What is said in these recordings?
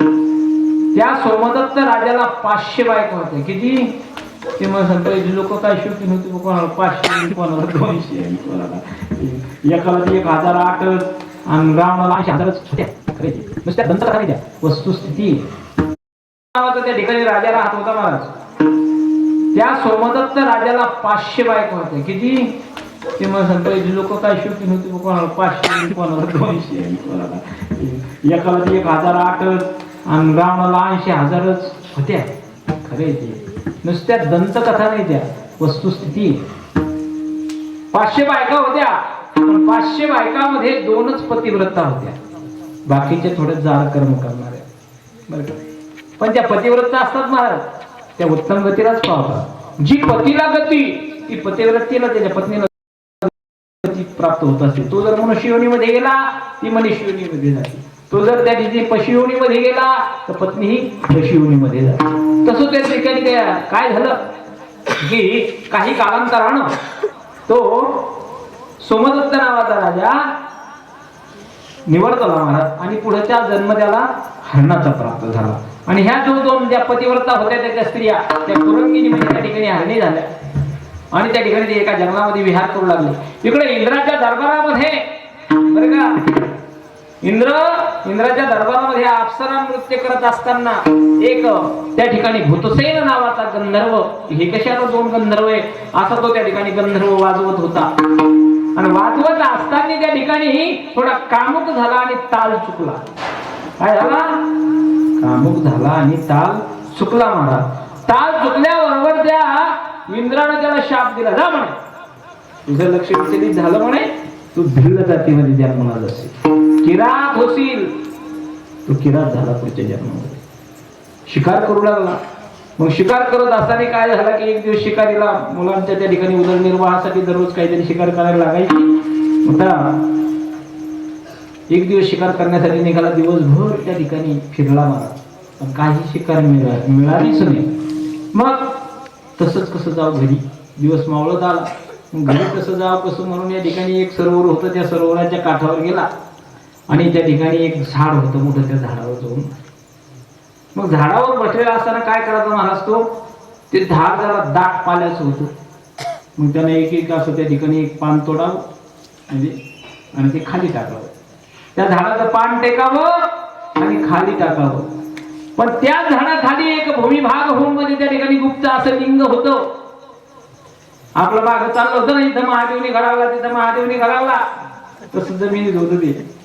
त्या सोमदत्त राजाला पाचशे बायको होत्या. किती? ते मग सांगतो लोक काय शौकीन होते कोणाला? पाचशे कोणाला? दोनशे कोणाला? एकाला एक हजार आठ आणि रावणाला ऐंशी हजारच होत्या. नुसत्या दंत नाही द्या वस्तुस्थिती. त्या ठिकाणी राजाला हात होता महाराज. त्या सोमदत्त राजाला पाचशे बायको होत्या. किती? ते मग सांगतो लोक काय शौकीन होते कोणाला? पाचशे कोणाला? दोनशे कोणाला? एकाला एक हजार आठ आणि रावणाला ऐंशी हजारच होत्या. खरे ते. नुसत्या दंतकथा नाही त्या वस्तुस्थिती. पाचशे बायका होत्या पण पाचशे बायकामध्ये दोनच पतिव्रता होत्या. बाकीचे थोडे जाड कर्म करणारे. बरं पण त्या पतिव्रता असतात महाराज त्या उत्तम गतीलाच पावतात जी पतीला गती ती पतिव्रतीला त्याच्या पत्नीला प्राप्त होत असते. तो जर म्हणून शिवणीमध्ये गेला ती म्हणे शिवणीमध्ये जाते. तो जर त्या ठिकाणी पशुयोनीमध्ये गेला तर पत्नी ही पशुयोनीमध्ये जाते. तसं त्या ठिकाणी काय- काय झालं? की काही कालांतरानं तो सोमदत्त नावाचा राजा निवडतला महाराज आणि पुढच्या जन्म त्याला हरणाचा प्राप्त झाला. आणि ह्या जो दोन ज्या पतिव्रता होत्या त्याच्या स्त्रिया त्या कुरंगिनी म्हणजे त्या ठिकाणी हरणी झाल्या. आणि त्या ठिकाणी ते एका जंगलामध्ये विहार करू लागले. इकडे इंद्राच्या दरबारामध्ये बरं का? इंद्र इंद्राच्या दरबारामध्ये अप्सरा नृत्य करत असताना एक त्या ठिकाणी भूतसेन नावाचा गंधर्व हे कशाचा दोन गंधर्व आहे असा तो त्या ठिकाणी गंधर्व वाजवत होता. आणि वाजवत असताना त्या ठिकाणी थोडा कामुक झाला आणि ताल चुकला. काय झाला? कामुक झाला आणि ताल चुकला म्हणा. ताल चुकल्याबरोबर त्या इंद्रानं त्याला शाप दिला. जा म्हणे. तुझं लक्ष विचलित झालं म्हणे. तू भिल्ल जातीमध्ये जन्मला असेल किरात होशील. तो किरात झाला पुढच्या जन्मामध्ये. शिकार करू लागला. मग शिकार करत असताना काय झाला की एक दिवस शिकारीला मुलांच्या त्या ठिकाणी उदरनिर्वाहासाठी दररोज काहीतरी शिकार करायला लागायची. एक दिवस शिकार करण्यासाठी निघाला. दिवसभर त्या ठिकाणी फिरला मला. पण काही शिकार मिळा मिळालीच नाही. मग तसंच कसं जाऊ घरी? दिवस मावळत आला. घरी कसं जावं कसं म्हणून या ठिकाणी एक सरोवर होतं त्या सरोवराच्या काठावर गेला. आणि त्या ठिकाणी एक झाड होतं मोठं त्या झाडावर जाऊन. मग झाडावर बसलेला असताना काय करायचं महाराज तो? ते झाड जरा दाट पाल्याचं होतं. मग त्यानं एक एक असं त्या ठिकाणी एक पान तोडावं. म्हणजे आणि ते खाली टाकावं. त्या झाडाचं पान टेकावं आणि खाली टाकावं. पण त्या झाडाखाली एक भूमिभाग होऊन मध्ये त्या ठिकाणी गुप्त असं लिंग होतं. आपलं माग चाललं होतं ना इथं महादेवनी घडावला तिथं महादेवनी घडावला तसं जमिनीत होतं ते.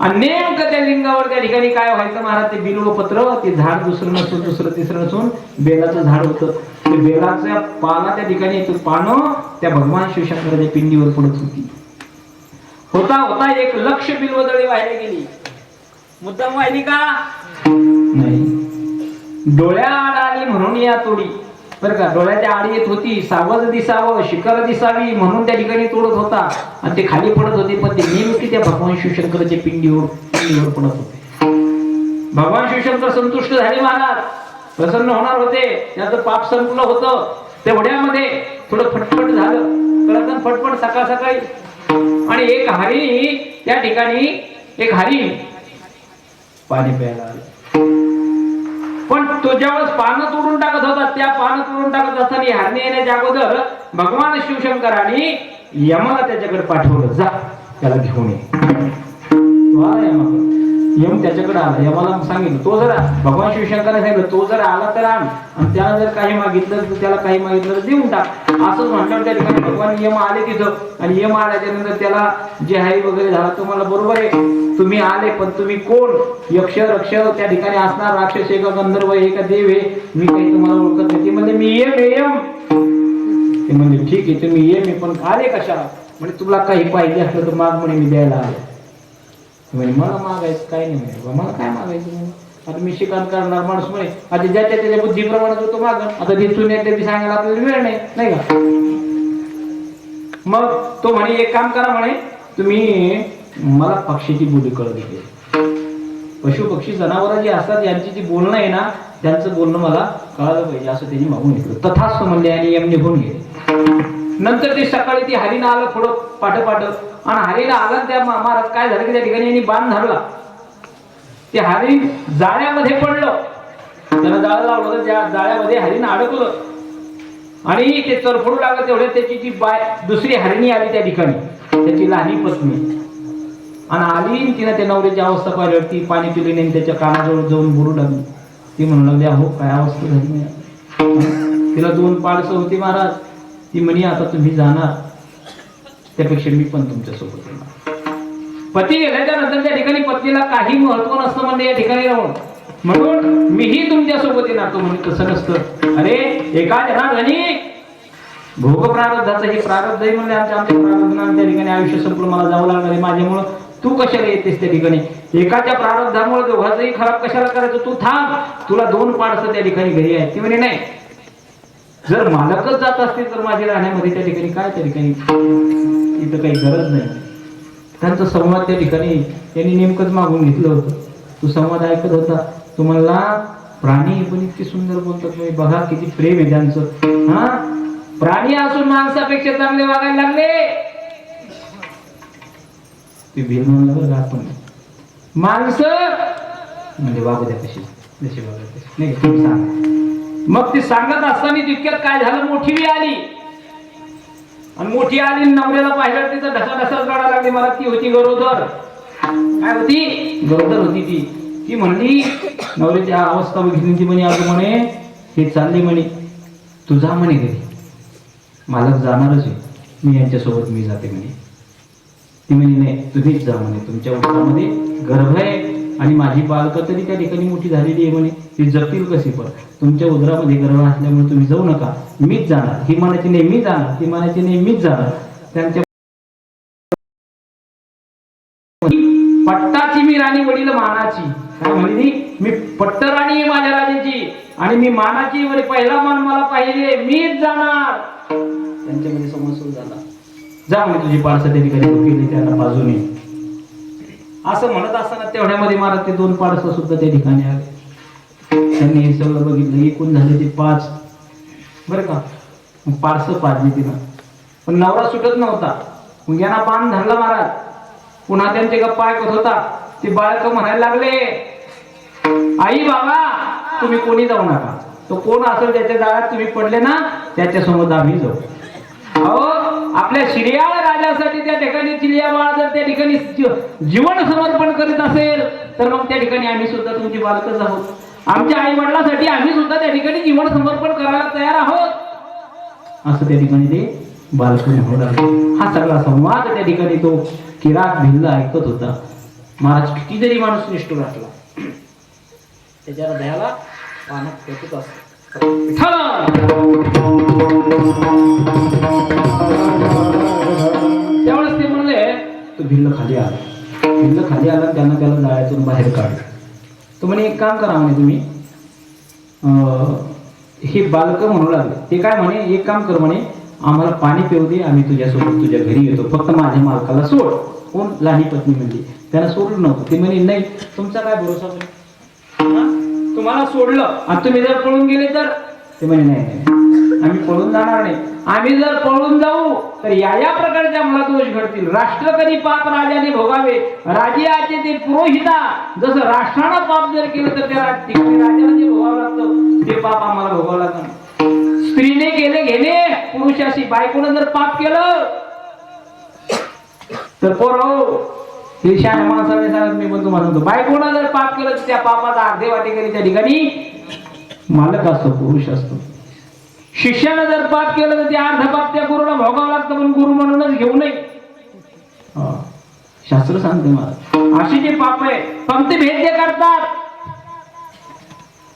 आणि नेमकं त्या लिंगावर त्या ठिकाणी काय व्हायचं महाराज ते बिल्व पत्र ते झाड दुसरं नसून दुसरं तिसरं नसून बेलाचं झाड होतं. ते बेलाच्या पाला त्या ठिकाणी पानं त्या भगवान शिवशंकराच्या पिंडीवर पडत होती. होता होता एक लक्ष बिल्वदळी वाहिली गेली. मुद्दाम वाहिली का? नाही. डोळ्याआड आली म्हणून या तोडी. बरं का? डोळ्याच्या आड येत होती सावध दिसावं शिखर दिसावी म्हणून त्या ठिकाणी तोडत होता. आणि ते खाली पडत होते पण ते नेमकी त्या भगवान शिवशंकराच्या पिंडीवर पिंडीवर पडत होते. भगवान शिवशंकर संतुष्ट झाले महाराज. प्रसन्न होणार होते. त्याचं पाप संपलं होतं. तेवढ्यामध्ये थोडं फटफट झालं. कळत फटफट सकाळ सकाळी. आणि एक हरी त्या ठिकाणी एक हरी पाणी प्यायला आलं. पण तो ज्यावेळेस पानं तोडून टाकत होता त्या पानं तोडून टाकत असताना हरणे येण्याच्या अगोदर भगवान शिवशंकरांनी यमाला त्याच्याकडे पाठवलं जा त्याला घेऊन ये. यम त्याच्याकडे आला. यमाला सांगितलं तो जर भगवान शिवशंकराने सांगितलं तो जर आला तर आण. आणि त्याला जर काही मागितलं तर त्याला काही मागितलं तर देऊन टाक. असंच म्हटलं त्या ठिकाणी भगवान यम आले तिथं. आणि यम आल्याच्यानंतर त्याला जे आहे वगैरे झाला तुम्हाला बरोबर आहे. तुम्ही आले पण तुम्ही कोण? यक्ष रक्ष त्या ठिकाणी असणार राक्षस एका गंधर्व आहे का देव आहे? मी काही तुम्हाला ओळखत नाही. ते म्हणजे मी येम आहे यम. ते म्हणजे ठीक आहे तुम्ही ये मी पण आले कशा म्हणजे तुला काही पाहिजे असलं तर माग म्हणे मी द्यायला आलं. म्हणजे मला मागायचं काय नाही म्हणे. बा, मला काय मागायचं आता मी शिकार करणार माणूस म्हणे. आता ज्याच्या त्याच्या बुद्धीप्रमाणे तो माग आता दिसून येते ती सांगायला आपल्याला वेळ नाही नाही का? मग तो म्हणे एक काम करा म्हणे तुम्ही मला पक्षीची बोली कळत घे पशु पक्षी जनावर जी असतात यांची जी बोलणं आहे ना त्यांचं बोलणं मला कळालं पाहिजे असं त्यांनी मागून घेतलं. तथाच म्हणले आणि यम निघून गेले. नंतर ते सकाळी ती हरीनं आलं थोडं पाठ पाठ आणि हरीला आलं त्या महाराज काय झालं की त्या ठिकाणी यांनी बाण धरला. ते हरी जाळ्यामध्ये पडलं. त्याला जाळं लावलं त्या जाळ्यामध्ये हरीनं अडकलं. आणि ते तरफडू लागलं तेवढ्या त्याची जी बाय दुसरी हरिणी आली त्या ठिकाणी. त्याची लहानी पत्नी. आणि आली तिनं त्या नवऱ्याची अवस्था पाहिल्यावर ती पाणी पिली नाही त्याच्या कानाजवळ जाऊन बुरू लागली. ती म्हणू लागली अहो काय अवस्था झाली? तिला दोन पाडसं होती महाराज. ती म्हणे आता तुम्ही जाणार त्यापेक्षा मी पण तुमच्यासोबत येणार. पती गेल्याच्यानंतर त्या ठिकाणी पत्नीला काही महत्त्व नसतं म्हणजे या ठिकाणी राहून म्हणून मीही तुमच्यासोबत येणार तो म्हणजे तसं नसतं. अरे एका जनाधनी भोग प्रारब्धाचं हे प्रारब्ध आहे म्हणजे आमच्या आमच्या प्रारब्धानं त्या ठिकाणी आयुष्य संपूर्ण मला जावं लागणार आहे माझ्यामुळं. तू कशाला येतेस त्या ठिकाणी? एकाच्या प्रारब्धामुळे दोघांचंही खराब कशाला करायचं? तू थांब तुला दोन पाडसं त्या ठिकाणी घरी आहे ती म्हणे नाही जर मालकच जात असतील तर माझ्या राहण्यामध्ये त्या ठिकाणी काय त्या ठिकाणी? इथं काही गरज नाही. त्यांचा संवाद त्या ठिकाणी त्यांनी नेमकंच मागून घेतलं होतं. तू संवाद ऐकत होता. तुम्हाला प्राणी पण इतके सुंदर बोलतात. तुम्ही बघा किती प्रेम आहे त्यांचं. हा? प्राणी असून माणसापेक्षा चांगले वागायला लागले. ते भेद आपण माणसं? म्हणजे वागू द्या कशी. जशी वागत तशी. नाही मग ती सांगत असताना तितक्यात काय झालं मोठी बी आली. आणि मोठी आली नवऱ्याला पाहिलं तिचं ढसा ढसाच रडायला लागली. मला ती होती गरोदर. काय होती? गरोदर होती ती. ती म्हणली नवऱ्याची अवस्था बघितली ती म्हणे अगं म्हणे हे चालले म्हणे. तू जा म्हणे घरी. मालक जाणारच आहे. मी यांच्यासोबत मी जाते म्हणे. ती म्हणे नाही तुम्हीच जा म्हणे. तुमच्या उदरामध्ये गर्भ आहे. आणि माझी बालकं तरी त्या ठिकाणी मोठी झालेली आहे म्हणे. ती जगतील कशी पण. तुमच्या उदरामध्ये गर्भ असल्यामुळे तुम्ही जाऊ नका. मीच जाणार. ही मनाची नेहमी जाणार. ती मनाची नेहमीच जाणार. त्यांच्या पट्टाची मी राणी वडील मानाची. म्हणजे मी पट्ट राणी आहे माझ्या राजाची. आणि मी मानाची म्हणजे पहिला मान मला पाहिजे मीच जाणार. त्यांच्यामध्ये संवाद सुरू झाला जा म्हणजे तुझी पाळसा त्या ठिकाणी केली त्यांना बाजूने. असं म्हणत असताना तेवढ्यामध्ये महाराज ते दोन पाडसं सुद्धा त्या ठिकाणी आले. त्यांनी हे सगळं बघितलं. एकूण झाले ते पाच. बरं का? मग पारसं पाडली तिनं. पण नवरा सुटत नव्हता. यांना पान धरला महाराज. पुन्हा त्यांचे गप्पा ऐकत होता. ते बाळक म्हणायला लागले आई बाबा तुम्ही कोणी जाऊ नका. तो कोण असेल त्याच्या जाळ्यात तुम्ही पडले ना त्याच्यासमोर आम्ही जाऊ. अहो आपल्या शिर्याळ राजासाठी त्या ठिकाणी चिलिया जर त्या ठिकाणी जीवन समर्पण करीत असेल तर मग त्या ठिकाणी आम्ही सुद्धा तुमची बालकच आहोत. आमच्या आई वडिलांसाठी आम्ही सुद्धा त्या ठिकाणी जीवन समर्पण करायला तयार आहोत. असं त्या ठिकाणी ते बालकन हा सगळा संवाद त्या ठिकाणी तो किरात भिल्ल ऐकत होता. महाराज कितीतरी माणूस निष्ठूर असला त्याच्या हृदयाला पाण्यात फेकत असतो त्यावेळेस ते म्हणले तो भिल्ल खाली आला. भिल्ल खाली आला त्यांना त्याला जाळ्यातून बाहेर काढलं. तो म्हणे एक काम करा म्हणे तुम्ही. अं, हे बालक म्हणू लागले. ते काय म्हणे एक काम कर म्हणे आम्हाला पाणी पिऊ दे आम्ही तुझ्यासोबत तुझ्या घरी येतो. फक्त माझ्या मालकाला सोड. कोण? लहानी पत्नी म्हणली. त्यांना सोडलं नव्हतं. ते म्हणे नाही. तुमचा काय भरोसा तुम्हाला सोडलं आणि तुम्ही जर पळून गेले तर? ते म्हणे नाही आम्ही पळून जाणार नाही. आम्ही जर पळून जाऊ तर या या प्रकारच्या मला दोष घडतील. राष्ट्र कधी पाप राजाने भोगावे? राजे आचे ते पुरोहिता. जसं राष्ट्रानं पाप जर केलं तर त्या ठिकाणी राजाला जे भोगावं लागतं. ते पाप आम्हाला भोगावं लागतं. स्त्रीने केले घेणे पुरुषाशी बायकोनं जर पाप केलं तर पोराव हो, हे शाळा माणसाने सांगत मी पण तुम्हाला म्हणतो बायकोनं जर पाप केलं तर त्या पापाचा अर्धे वाटे त्या ठिकाणी मालक असतो पुरुष असतो. शिष्यानं जर पाप केलं तर ते अर्ध पाप त्या गुरुला भोगावं लागतं पण गुरु म्हणूनच घेऊ नये. शास्त्र सांगते मला. अशी जे पाप आहे पंक्ती भेद जे करतात.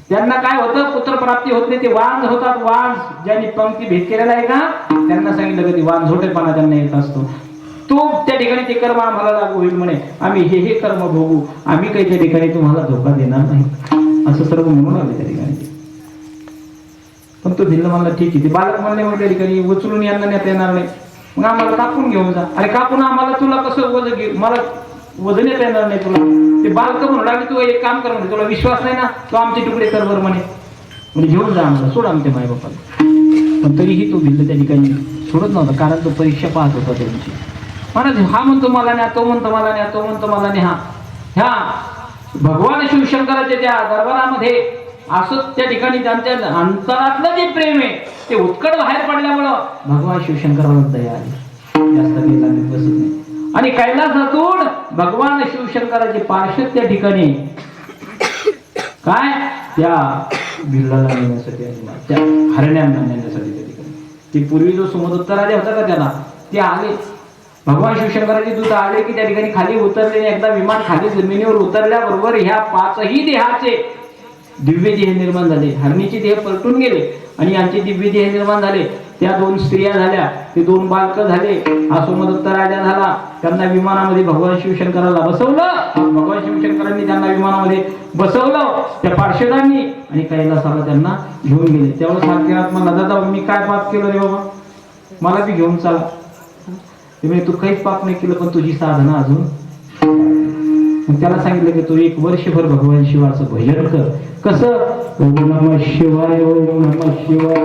त्यांना काय होतं? पुत्र प्राप्ती होत नाही ते वांज होतात. वांज ज्यांनी पंक्ती भेद केलेला आहे का त्यांना सांगितलं की वांज झोटेपणा त्यांना येत असतो. तो त्या ठिकाणी ते कर्म आम्हाला लागू होईल म्हणे. आम्ही हे हे कर्म भोगू. आम्ही काही त्या ठिकाणी तुम्हाला धोका देणार नाही. असं सर्व म्हणून आले त्या ठिकाणी. पण तो भिल्ल म्हणला ठीक आहे. ते बालक म्हणले मग त्या ठिकाणी उचलून यांना नेता येणार नाही. मग आम्हाला कापून घेऊन जा. अरे कापून आम्हाला तुला कसं वजन घे? मला वजन येता येणार नाही तुला. ते बालक म्हणून लागले तू एक काम कर म्हणजे तुला विश्वास नाही ना? तो आमचे तुकडे कर बरं म्हणे. म्हणजे घेऊन जा आम्हाला सोड आमच्या मायबापाला. पण तरीही तो भिल्ल त्या ठिकाणी सोडत नव्हता कारण तो परीक्षा पाहत होता त्यांची. महाराज हा म्हणतो मला न्या तो म्हणतो मला न्या तो म्हणतो मला न्या. ह्या भगवान शिवशंकराच्या त्या दरबारामध्ये असं त्या ठिकाणी त्यांच्या अंतरातलं जे प्रेम आहे ते उत्कट बाहेर पडल्यामुळं भगवान शिवशंकर दया आली. जास्त काही लागत बसत नाही. आणि कैलासातून भगवान शिवशंकराचे पार्श्व त्या ठिकाणी काय? त्या बिल्लाला नेण्यासाठी आले त्या हरण्यांना नेण्यासाठी त्या ठिकाणी. ते पूर्वी जो समुद्र आले होता का त्याला ते आले. भगवान शिवशंकराचे दूत आले की त्या ठिकाणी खाली उतरले आणि एकदा विमान खाली जमिनीवर उतरल्याबरोबर ह्या पाचही देहाचे दिव्य देह निर्माण झाले. हरणीचे देह पलटून गेले आणि यांचे दिव्य देह निर्माण झाले. त्या दोन स्त्रिया झाल्या. ते दोन बालक झाले. हा सोमदत्त राजा झाला. त्यांना विमानामध्ये भगवान शिवशंकराला बसवलं. भगवान शिवशंकरांनी त्यांना विमानामध्ये बसवलं. त्या पार्षदांनी आणि कैलासाला त्यांना घेऊन गेले. त्यावेळेस सारखे मला दादा मी काय पाप केलं रे बाबा? मला बी घेऊन चला. ते म्हणजे तू काहीच पाप नाही केलं पण तुझी साधना अजून. त्याला सांगितलं की तू एक वर्षभर भगवान शिवाचं भजन कर. कसं? ओम नम शिवाय ओम नम शिवाय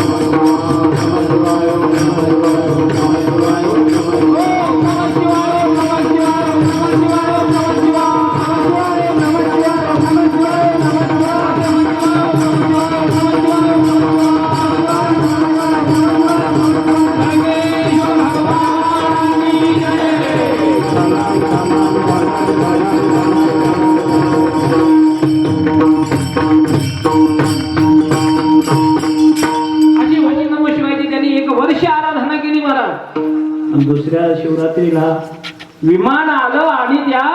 विमान आलं आणि त्या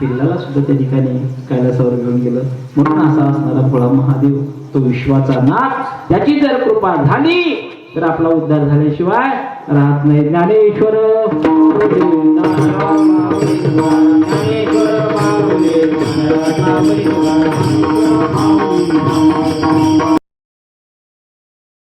पिल्लाला सुद्धा त्या ठिकाणी कैलासावर घेऊन गेलं. म्हणून असा असणारा भोळा महादेव तो विश्वाचा नाथ त्याची जर कृपा झाली तर आपला उद्धार झाल्याशिवाय राहत नाही. ज्ञानेश्वर ज्ञानेश्वर